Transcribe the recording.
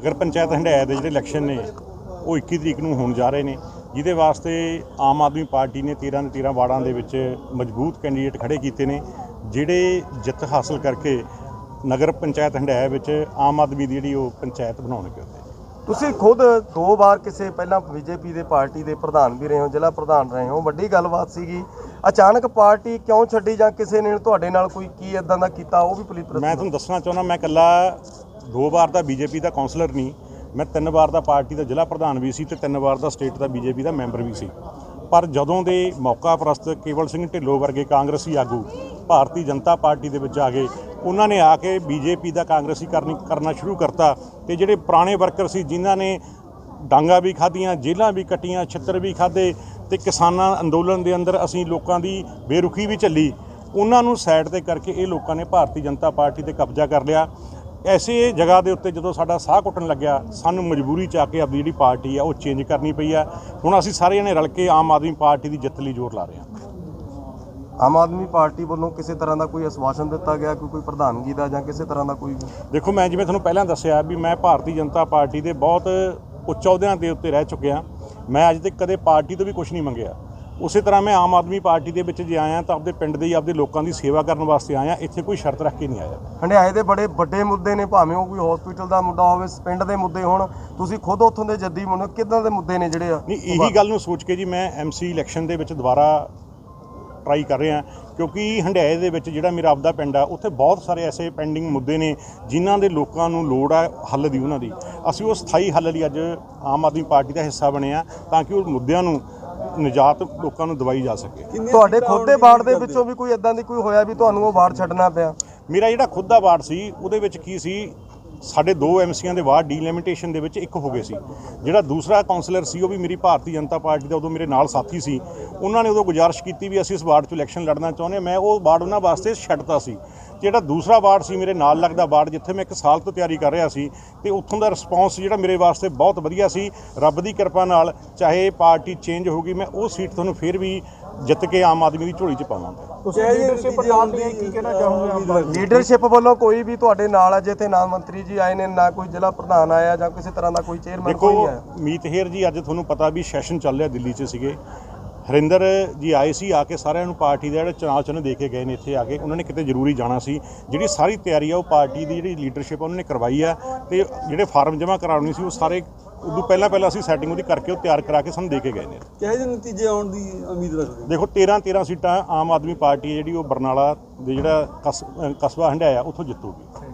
ਨਗਰ ਪੰਚਾਇਤ ਹੰਡਾਇਆ ਦੇ ਜਿਹੜੇ ਇਲੈਕਸ਼ਨ ਨੇ ਉਹ 21 ਤਰੀਕ ਨੂੰ ਹੋਣ ਜਾ ਰਹੇ ਨੇ ਜਿਹਦੇ ਵਾਸਤੇ ਆਮ ਆਦਮੀ ਪਾਰਟੀ ਨੇ 13 ਦੇ 13 ਵਾਰਡਾਂ ਦੇ ਵਿੱਚ ਮਜ਼ਬੂਤ ਕੈਂਡੀਡੇਟ ਖੜੇ ਕੀਤੇ ਨੇ ਜਿਹੜੇ ਜਿੱਤ ਹਾਸਲ ਕਰਕੇ ਨਗਰ ਪੰਚਾਇਤ ਹੰਡਾਇਆ ਵਿੱਚ ਆਮ ਆਦਮੀ ਦੀ ਜਿਹੜੀ ਉਹ ਪੰਚਾਇਤ ਬਣਾਉਣਗੇ ਉੱਥੇ। ਤੁਸੀਂ ਖੁਦ ਦੋ ਵਾਰ ਕਿਸੇ ਪਹਿਲਾਂ ਬੀਜੇਪੀ ਦੇ ਪਾਰਟੀ ਦੇ ਪ੍ਰਧਾਨ ਵੀ ਰਹੇ ਹੋ ਜ਼ਿਲ੍ਹਾ ਪ੍ਰਧਾਨ ਰਹੇ ਹੋ ਵੱਡੀ ਗੱਲਬਾਤ ਸੀਗੀ ਅਚਾਨਕ ਪਾਰਟੀ ਕਿਉਂ ਛੱਡੀ ਜਾਂ ਕਿਸੇ ਨੇ ਤੁਹਾਡੇ ਨਾਲ ਕੋਈ ਕੀ ਇਦਾਂ ਦਾ ਕੀਤਾ ਉਹ ਵੀ ਪਲੀਜ਼ ਮੈਂ ਤੁਹਾਨੂੰ ਦੱਸਣਾ ਚਾਹੁੰਦਾ ਮੈਂ ਇਕੱਲਾ ਦੋ ਵਾਰ ਦਾ ਬੀਜੇਪੀ ਦਾ ਕਾਉਂਸਲਰ ਨਹੀਂ, ਮੈਂ ਤਿੰਨ ਵਾਰ ਦਾ ਪਾਰਟੀ ਦਾ ਜ਼ਿਲ੍ਹਾ ਪ੍ਰਧਾਨ ਵੀ ਸੀ ਤੇ ਤਿੰਨ ਵਾਰ ਦਾ ਸਟੇਟ ਦਾ ਬੀਜੇਪੀ ਦਾ ਮੈਂਬਰ ਵੀ ਸੀ। ਪਰ ਜਦੋਂ ਦੇ ਮੌਕਾ ਪ੍ਰਸਤ ਕੇਵਲ ਸਿੰਘ ਢਿੱਲੋਂ ਵਰਗੇ ਕਾਂਗਰਸੀ ਆਗੂ ਭਾਰਤੀ ਜਨਤਾ ਪਾਰਟੀ ਦੇ ਵਿੱਚ ਆ ਗਏ, ਉਹਨਾਂ ਨੇ ਆ ਕੇ ਬੀਜੇਪੀ ਦਾ ਕਾਂਗਰਸੀ ਕਰਨੀ, ਕਰਨਾ ਸ਼ੁਰੂ ਕਰਤਾ ਤੇ ਜਿਹੜੇ ਪੁਰਾਣੇ ਵਰਕਰ ਸੀ, ਜਿਨ੍ਹਾਂ ਨੇ ਡਾਂਗਾ ਵੀ ਖਾਧੀਆਂ, ਜੇਲ੍ਹਾਂ ਵੀ ਕੱਟੀਆਂ, ਛਿੱਤਰ ਵੀ ਖਾਦੇ ਤੇ ਕਿਸਾਨਾਂ ਅੰਦੋਲਨ ਦੇ ਅੰਦਰ ਅਸੀਂ ਲੋਕਾਂ ਦੀ ਬੇਰੁਖੀ ਵੀ ਝੱਲੀ, ਉਹਨਾਂ ਨੂੰ ਸਾਈਡ ਤੇ ਕਰਕੇ ਇਹ ਲੋਕਾਂ ਨੇ ਭਾਰਤੀ ਜਨਤਾ ਪਾਰਟੀ ਤੇ ਕਬਜ਼ਾ ਕਰ ਲਿਆ। ਐਸੇ ਜਗ੍ਹਾ ਦੇ ਉੱਤੇ ਜਦੋਂ ਸਾਡਾ ਸਾਹ ਘੁੱਟਣ ਲੱਗਿਆ ਸਾਨੂੰ ਮਜਬੂਰੀ ਚ ਆ ਕੇ ਆਪਣੀ ਜਿਹੜੀ ਪਾਰਟੀ ਆ ਉਹ ਚੇਂਜ ਕਰਨੀ ਪਈ ਆ। ਹੁਣ ਅਸੀਂ ਸਾਰੇ ਜਣੇ ਰਲ ਕੇ ਆਮ ਆਦਮੀ ਪਾਰਟੀ ਦੀ ਜਿੱਤ ਲਈ ਜ਼ੋਰ ਲਾ ਰਹੇ ਹਾਂ। ਆਮ ਆਦਮੀ ਪਾਰਟੀ ਵੱਲੋਂ ਕਿਸੇ ਤਰ੍ਹਾਂ ਦਾ ਕੋਈ ਅਸਵਾਸ਼ਨ ਦਿੱਤਾ ਗਿਆ ਕਿ ਕੋਈ ਪ੍ਰਧਾਨਗੀ ਦਾ ਜਾਂ ਕਿਸੇ ਤਰ੍ਹਾਂ ਦਾ ਕੋਈ? ਦੇਖੋ ਮੈਂ ਜਿਵੇਂ ਤੁਹਾਨੂੰ ਪਹਿਲਾਂ ਦੱਸਿਆ ਵੀ ਮੈਂ ਭਾਰਤੀ ਜਨਤਾ ਪਾਰਟੀ ਦੇ ਬਹੁਤ ਉੱਚ ਅਹੁਦਿਆਂ ਦੇ ਉੱਤੇ ਰਹਿ ਚੁੱਕਿਆ। ਮੈਂ ਅੱਜ ਤੱਕ ਕਦੇ ਪਾਰਟੀ ਤੋਂ ਵੀ ਕੁਝ ਨਹੀਂ ਮੰਗਿਆ। ਉਸੇ ਤਰ੍ਹਾਂ ਮੈਂ ਆਮ ਆਦਮੀ ਪਾਰਟੀ ਦੇ ਵਿੱਚ ਜੇ ਆਇਆ ਤਾਂ ਆਪਦੇ ਪਿੰਡ ਦੇ ਹੀ ਆਪਦੇ ਲੋਕਾਂ ਦੀ ਸੇਵਾ ਕਰਨ ਵਾਸਤੇ ਆਇਆ ਇੱਥੇ ਕੋਈ ਸ਼ਰਤ ਰੱਖ ਕੇ ਨਹੀਂ ਆਇਆ। ਹੰਡਿਆਏ ਦੇ ਬੜੇ ਵੱਡੇ ਮੁੱਦੇ ਨੇ ਭਾਵੇਂ ਉਹ ਕੋਈ ਹਸਪੀਟਲ ਦਾ ਮੁੱਦਾ ਹੋਵੇ ਪਿੰਡ ਦੇ ਮੁੱਦੇ ਹੋਣ ਤੁਸੀਂ ਖੁਦ ਉੱਥੋਂ ਦੇ ਜੱਦੀ ਮੁੰਡੇ ਕਿੱਦਾਂ ਦੇ ਮੁੱਦੇ ਨੇ ਜਿਹੜੇ ਆ? ਨਹੀਂ ਇਹੀ ਗੱਲ ਨੂੰ ਸੋਚ ਕੇ ਜੀ ਮੈਂ ਐਮਸੀ ਇਲੈਕਸ਼ਨ ਦੇ ਵਿੱਚ ਦੁਬਾਰਾ ਟਰਾਈ ਕਰ ਰਿਹਾ ਕਿਉਂਕਿ ਹੰਡਿਆਏ ਦੇ ਵਿੱਚ ਜਿਹੜਾ ਮੇਰਾ ਆਪਦਾ ਪਿੰਡ ਆ ਉੱਥੇ ਬਹੁਤ ਸਾਰੇ ਐਸੇ ਪੈਂਡਿੰਗ ਮੁੱਦੇ ਨੇ ਜਿਨ੍ਹਾਂ ਦੇ ਲੋਕਾਂ ਨੂੰ ਲੋੜ ਆ ਹੱਲ ਦੀ ਉਹਨਾਂ ਦੀ। ਅਸੀਂ ਉਹ ਸਥਾਈ ਹੱਲ ਲਈ ਅੱਜ ਆਮ ਆਦਮੀ ਪਾਰਟੀ ਦਾ ਹਿੱਸਾ ਬਣੇ ਆ ਤਾਂ ਕਿ ਉਹ ਮੁੱਦਿਆਂ ਨੂੰ ਨਿਜਾਤ ਲੋਕਾਂ ਨੂੰ ਦਵਾਈ ਜਾ ਸਕੇ। ਤੁਹਾਡੇ ਖੁਦ ਦੇ ਵਾਰਡ ਦੇ ਵਿੱਚੋਂ ਵੀ ਕੋਈ ਇਦਾਂ ਦੀ ਕੋਈ ਹੋਇਆ ਵੀ ਤੁਹਾਨੂੰ ਉਹ ਵਾਰਡ ਛੱਡਣਾ ਪਿਆ? ਮੇਰਾ ਜਿਹੜਾ ਖੁਦ ਦਾ ਵਾਰਡ ਸੀ ਉਹਦੇ ਵਿੱਚ ਕੀ ਸੀ ਸਾਡੇ ਦੋ ਐਮਸੀਆਂ ਦੇ ਵਾਰਡ ਡੀਲਿਮਿਟੇਸ਼ਨ ਦੇ ਵਿੱਚ ਇੱਕ ਹੋ ਗਏ ਸੀ। ਜਿਹੜਾ ਦੂਸਰਾ ਕਾਉਂਸਲਰ ਸੀ ਉਹ ਵੀ ਮੇਰੀ ਭਾਰਤੀ ਜਨਤਾ ਪਾਰਟੀ ਦਾ ਉਦੋਂ ਮੇਰੇ ਨਾਲ ਸਾਥੀ ਸੀ। ਉਹਨਾਂ ਨੇ ਉਦੋਂ ਗੁਜ਼ਾਰਿਸ਼ ਕੀਤੀ ਵੀ ਅਸੀਂ ਇਸ ਵਾਰਡ 'ਚ ਇਲੈਕਸ਼ਨ ਲੜਨਾ ਚਾਹੁੰਦੇ ਹਾਂ। ਮੈਂ ਉਹ ਵਾਰਡ ਉਹਨਾਂ ਵਾਸਤੇ ਛੱਡਤਾ ਸੀ। ਜਿਹੜਾ ਦੂਸਰਾ ਵਾਰਡ ਸੀ ਮੇਰੇ ਨਾਲ ਲੱਗਦਾ ਵਾਰਡ ਜਿੱਥੇ ਮੈਂ ਇੱਕ ਸਾਲ ਤੋਂ ਤਿਆਰੀ ਕਰ ਰਿਹਾ ਸੀ ਤੇ ਉੱਥੋਂ ਦਾ ਰਿਸਪੌਂਸ ਜਿਹੜਾ ਮੇਰੇ ਵਾਸਤੇ ਬਹੁਤ ਵਧੀਆ ਸੀ। ਰੱਬ ਦੀ ਕਿਰਪਾ ਨਾਲ ਚਾਹੇ ਪਾਰਟੀ ਚੇਂਜ ਹੋ ਗਈ ਮੈਂ ਉਹ ਸੀਟ ਤੁਹਾਨੂੰ ਫਿਰ ਵੀ ਜਿੱਤ ਕੇ ਆਮ ਆਦਮੀ ਦੀ ਝੋਲੀ 'ਚ ਪਾਵਾਂਗਾ। ਤੁਸੀਂ ਲੀਡਰਸ਼ਿਪ ਨਾਲ ਦੀ ਕੀ ਕਹਿਣਾ ਚਾਹੋਗੇ? ਲੀਡਰਸ਼ਿਪ ਵੱਲੋਂ ਕੋਈ ਵੀ ਤੁਹਾਡੇ ਨਾਲ ਆ ਜਿੱਥੇ ਨਾ ਮੰਤਰੀ ਜੀ ਆਏ ਨੇ ਨਾ ਕੋਈ ਜ਼ਿਲ੍ਹਾ ਪ੍ਰਧਾਨ ਆਇਆ ਜਾਂ ਕਿਸੇ ਤਰ੍ਹਾਂ ਦਾ ਕੋਈ ਚੇਅਰਮੈਨ ਕੋਈ ਦੇਖੋ ਨਹੀਂ ਆਇਆ। ਮੀਤ ਹੇਰ ਜੀ ਅੱਜ ਤੁਹਾਨੂੰ ਪਤਾ ਵੀ ਸੈਸ਼ਨ ਚੱਲ ਰਿਹਾ ਦਿੱਲੀ 'ਚ ਸੀਗੇ। ਹਰਿੰਦਰ ਜੀ ਆਏ ਸੀ ਆ ਕੇ ਸਾਰਿਆਂ ਨੂੰ ਪਾਰਟੀ ਦਾ ਜਿਹੜਾ ਚੁਣਾਵ ਚਿੰਨ੍ਹ ਦੇ ਕੇ ਗਏ ਨੇ ਇੱਥੇ ਆ ਕੇ। ਉਹਨਾਂ ਨੇ ਕਿਤੇ ਜ਼ਰੂਰੀ ਜਾਣਾ ਸੀ। ਜਿਹੜੀ ਸਾਰੀ ਤਿਆਰੀ ਆ ਉਹ ਪਾਰਟੀ ਦੀ ਜਿਹੜੀ ਲੀਡਰਸ਼ਿਪ ਉਹਨਾਂ ਨੇ ਕਰਵਾਈ ਆ। ਤੇ ਜਿਹੜੇ ਫਾਰਮ ਜਮ੍ਹਾਂ ਕਰਾਉਣੀ ਸੀ ਉਹ ਸਾਰੇ ਉਦੋਂ ਪਹਿਲਾਂ ਪਹਿਲਾਂ ਅਸੀਂ ਸੈਟਿੰਗ ਉਹਦੀ ਕਰਕੇ ਉਹ ਤਿਆਰ ਕਰਾ ਕੇ ਸਾਨੂੰ ਦੇ ਕੇ ਗਏ ਨੇ। ਕਿਹੋ ਜਿਹੇ ਨਤੀਜੇ ਆਉਣ ਦੀ ਉਮੀਦ ਰੱਖਦੇ ਦੇਖੋ 13 13 ਸੀਟਾਂ ਆਮ ਆਦਮੀ ਪਾਰਟੀ ਜਿਹੜੀ ਉਹ ਬਰਨਾਲਾ ਦੇ ਜਿਹੜਾ ਕਸਬਾ ਹੰਡਾਇਆ ਉੱਥੋਂ ਜਿੱਤੂਗੀ।